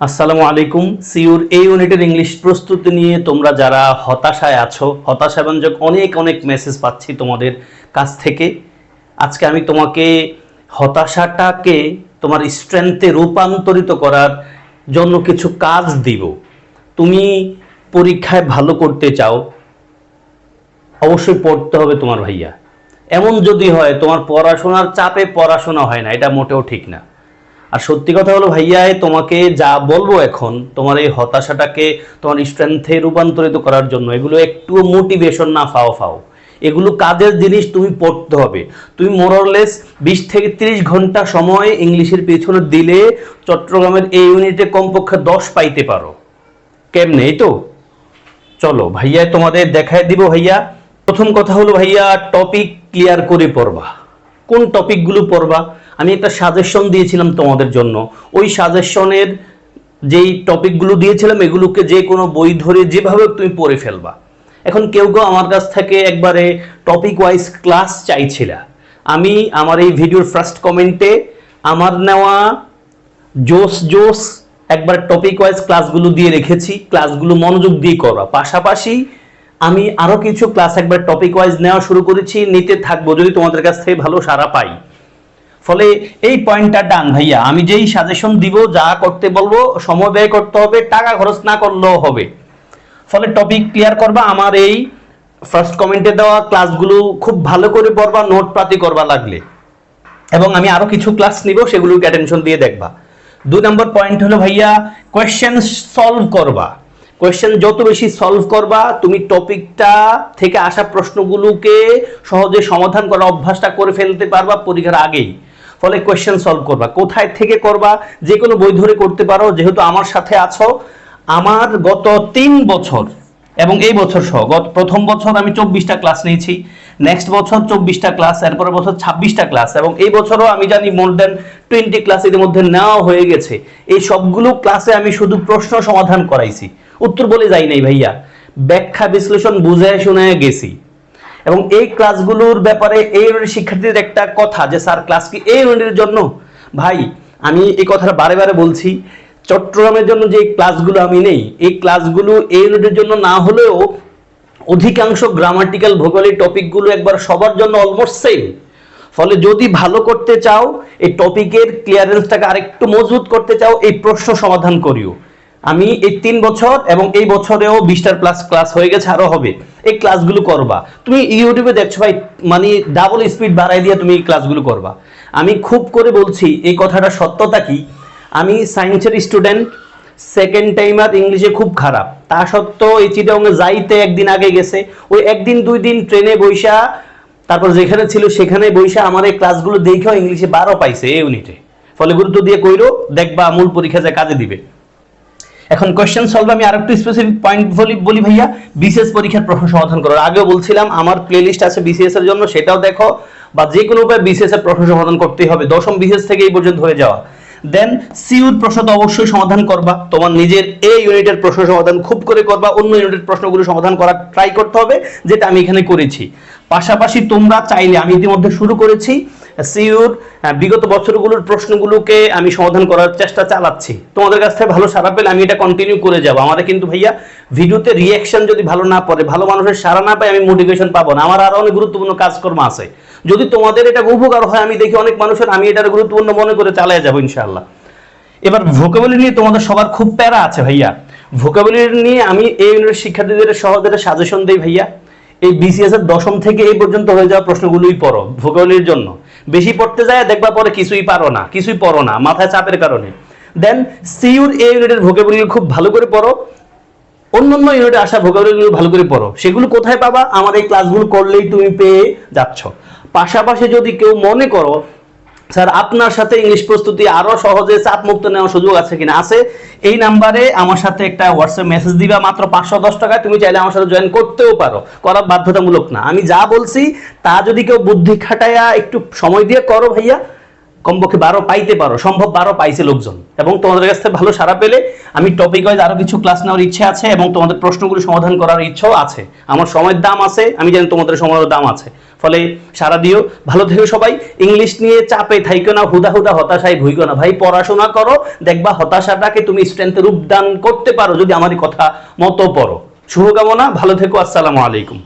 আসসালামু আলাইকুম। সিউর এই ইউনিটের ইংলিশ প্রস্তুতি নিয়ে তোমরা যারা হতাশায় আছো হতাশাব্যঞ্জক অনেক অনেক মেসেজ পাচ্ছি তোমাদের কাছ থেকে। আজকে আমি তোমাকে হতাশাটাকে তোমার স্ট্রেংথে রূপান্তরিত করার জন্য কিছু কাজ দিব। তুমি পরীক্ষায় ভালো করতে চাও, অবশ্যই পড়তে হবে তোমার ভাইয়া। এমন যদি হয়, তোমার পড়াশোনার চাপে পড়াশোনা হয় না, এটা মোটেও ঠিক না। আর সত্যি কথা হলো ভাইয়াই তোমাকে যা বলব এখন, তোমার এই হতাশাটাকে তোমার স্ট্রেংথে রূপান্তরিত করার জন্য, এগুলো একটু মোটিভেশন না ফাও ফাও এগুলো কাজের জিনিস তুমি পড়তে হবে। তুমি মোরলেস বিশ থেকে তিরিশ ঘণ্টা সময় ইংলিশের পেছনে দিলে চট্টগ্রামের এই ইউনিটে কমপক্ষে দশ পাইতে পারো। কেমনে, এই তো? চলো, ভাইয়া, তোমাদের দেখায় দিব ভাইয়া। প্রথম কথা হলো ভাইয়া টপিক ক্লিয়ার করে পড়বা। কোন টপিকগুলো পড়বা? আমি একটা সাজেশন দিয়েছিলাম তোমাদের জন্য। ওই সাজেশনের যেই টপিকগুলো দিয়েছিলাম, এগুলোকে যে কোনো বই ধরে যেভাবে তুমি পড়ে ফেলবা। এখন কেউ কেউ আমার কাছ থেকে একবারে টপিক ওয়াইজ ক্লাস চাইছিলা। আমি আমার এই ভিডিওর ফার্স্ট কমেন্টে আমার নেওয়া জোস জোস একবার টপিক ওয়াইজ ক্লাসগুলো দিয়ে রেখেছি। ক্লাসগুলো মনোযোগ দিয়ে করা। পাশাপাশি আমি আরও কিছু ক্লাস একবার টপিক ওয়াইজ নেওয়া শুরু করেছি। নিতে থাকব যদি তোমাদের কাছ থেকে ভালো সাড়া পাই। ফলে এই পয়েন্টটা ডান, ভাইয়া। আমি যেই সাজেশন দিব, যা করতে বলব, সময় ব্যয় করতে হবে, টাকা খরচ না করলেও হবে। ফলে টপিক ক্লিয়ার করবা, আমার এই ফার্স্ট কমেন্টে দেওয়া ক্লাসগুলো খুব ভালো করে পড়বা নোট পাতি করবা লাগলে। এবং আমি আরও কিছু ক্লাস নিব, সেগুলোকে অ্যাটেনশন দিয়ে দেখবা। দুই নম্বর পয়েন্ট হলো, ভাইয়া কোয়েশ্চেন সলভ করবা। কোয়েশ্চেন যত বেশি সলভ করবা, তুমি টপিকটা থেকে আসা প্রশ্নগুলোকে সহজে সমাধান করার অভ্যাসটা করে ফেলতে পারবা পরীক্ষার আগেই। ফলে কোয়েশ্চেন সলভ করবা। কোথায় থেকে করবা? যে কোনো বই ধরে করতে পারো, যেহেতু আমার সাথে আছো। আমার গত তিন বছর এবং এই বছর সহ, গত প্রথম বছর আমি চব্বিশটা ক্লাস নিয়েছি নেক্সট বছর চব্বিশটা ক্লাস এরপরের বছর ছাব্বিশটা ক্লাস এবং এই বছরও আমি জানি মোর দেন টোয়েন্টি ক্লাস ইতিমধ্যে নেওয়া হয়ে গেছে। এই সবগুলো ক্লাসে আমি শুধু প্রশ্ন সমাধান করাইছি। উত্তর বলে যাই নাই ভাইয়া। ব্যাখ্যা বিশ্লেষণ বুঝে শুনে গেছি। এবং এই ক্লাসগুলোর ব্যাপারে এই ইউনিটের শিক্ষার্থীদের একটা কথা যে, স্যার ক্লাস কি এই ইউনিটের জন্য? ভাই, আমি এই কথাটা বারে বারে বলছি, চট্টগ্রামের জন্য যে ক্লাসগুলো আমি নেই, এই ক্লাসগুলো এই ইউনিটের জন্য না হলেও অধিকাংশ গ্রামাটিক্যাল ভৌগোলিক টপিকগুলো একবার সবার জন্য অলমোস্ট সেম ফলে যদি ভালো করতে চাও, এই টপিকের ক্লিয়ারেন্সটাকে আরেকটু মজবুত করতে চাও, এই প্রশ্ন সমাধান করিও। আমি এই তিন বছর এবং এই বছরেও বিশটার প্লাস ক্লাস হয়ে গেছে, আরও হবে। এই ক্লাসগুলো করবা। তুমি ইউটিউবে দেখছ ভাই মানে ডাবল স্পিড বাড়াই দিয়ে তুমি এই ক্লাসগুলো করবা। আমি খুব করে বলছি, এই কথাটা সত্যতা কি? আমি সায়েন্সের স্টুডেন্ট সেকেন্ড টাইমার ইংলিশে খুব খারাপ। তা সত্ত্বেও এই চিটাঙ্গে যাইতে একদিন আগে গেছে। ওই একদিন, দুই দিন ট্রেনে বৈশা তারপর যেখানে ছিল সেখানে বৈশা আমার এই ক্লাসগুলো দেখেও ইংলিশে বারো পাইছে এই ইউনিটে ফলে গুরুত্ব দিয়ে কইরো, দেখবা মূল পরীক্ষা যে কাজে দিবে। এখন কোয়েশ্চেন সলভ আমি আরেকটু স্পেসিফিক পয়েন্ট বলি বলি ভাইয়া বিসিএস পরীক্ষার প্রশ্ন সমাধান করার। আগেও বলছিলাম, আমার প্লেলিস্ট আছে বিসিএস এর জন্য, সেটাও দেখো, বা যে কোনো উপায়ে বিসিএস এর প্রশ্ন সমাধান করতেই হবে। দশম বিসিএস থেকে এই পর্যন্ত হয়ে যাওয়া। দেন সিউর প্রশ্ন তো অবশ্যই সমাধান করবা। তোমার নিজের এ ইউনিটের প্রশ্ন সমাধান খুব করে করবা, অন্য ইউনিটের প্রশ্নগুলো সমাধান করার ট্রাই করতে হবে, যেটা আমি এখানে করেছি। পাশাপাশি তোমরা চাইলে, আমি ইতিমধ্যে শুরু করেছি সিউর বিগত বছরগুলোর প্রশ্নগুলোকে আমি সমাধান করার চেষ্টা চালাচ্ছি। তোমাদের কাছ থেকে ভালো সারা পেলে আমি এটা কন্টিনিউ করে যাব। আমাদের কিন্তু ভাইয়া ভিডিওতে রিয়াকশন যদি ভালো না পড়ে, ভালো মানুষের সারা না পাই আমি মোটিভেশন পাবো না। আমার আরও অনেক গুরুত্বপূর্ণ কাজকর্ম আছে। যদি তোমাদের এটা উপকার হয়, আমি দেখি অনেক মানুষের, আমি এটা গুরুত্বপূর্ণ মনে করে চালিয়ে যাব ইনশাআল্লাহ। এবার ভোকাবুলারি নিয়ে তোমাদের সবার খুব প্যারা আছে ভাইয়া। ভোকাবুলারি নিয়ে আমি এই ইউনিটের শিক্ষার্থীদের সহজের সাজেশন দিই ভাইয়া। এই বিসিএস এর দশম থেকে এই পর্যন্ত হয়ে যাওয়া প্রশ্নগুলোই পড়ো ভোকাবুলারির জন্য। বেশি পড়তে যায়, দেখবা পরে কিছুই পারো না, কিছুই পড়ো না, মাথায় চাপের কারণে। দেন সিউর এ ইউনিটের ভোকাবুলারি খুব ভালো করে পড়ো। অন্য অন্য ইউনিটে আসা ভোকাবুলারিগুলো ভালো করে পড়ো। সেগুলো কোথায় পাবা? আমার এই ক্লাসগুলো করলেই তুমি পেয়ে যাচ্ছ। পাশাপাশি যদি কেউ মনে করো স্যার, আপনার সাথে ইংলিশ প্রস্তুতি আরও সহজে চাপ মুক্ত নেওয়ার সুযোগ আছে কিনা? আছে, এই নাম্বারে আমার সাথে একটা হোয়াটসঅ্যাপ মেসেজ দিবা, মাত্র পাঁচশো দশ টাকায়। তুমি চাইলে আমার সাথে জয়েন করতেও পারো। করা বাধ্যতামূলক না। আমি যা বলছি, তা যদি কেউ বুদ্ধি খাটাইয়া একটু সময় দিয়ে করো ভাইয়া। কমপক্ষে বারো পাইতে পারো, সম্ভব বারো পাইছে লোকজন। এবং তোমাদের কাছ থেকে ভালো সারা পেলে আমি টপিক ওয়াইজ আরও কিছু ক্লাস নেওয়ার ইচ্ছে আছে এবং তোমাদের প্রশ্নগুলো সমাধান করার ইচ্ছাও আছে। আমার সময়ের দাম আছে, আমি জানি তোমাদের সময়ের দাম আছে। ফলে সারা দিও। ভালো থেকো সবাই। ইংলিশ নিয়ে চাপে থাইকো না, হুদা হুদা হতাশায় ভুইকো না। ভাই, পড়াশোনা করো, দেখবা হতাশাটাকে তুমি স্ট্রেংথে রূপদান করতে পারো যদি আমার কথা মতো পড়ো। শুভকামনা, ভালো থেকো, আসসালামু আলাইকুম।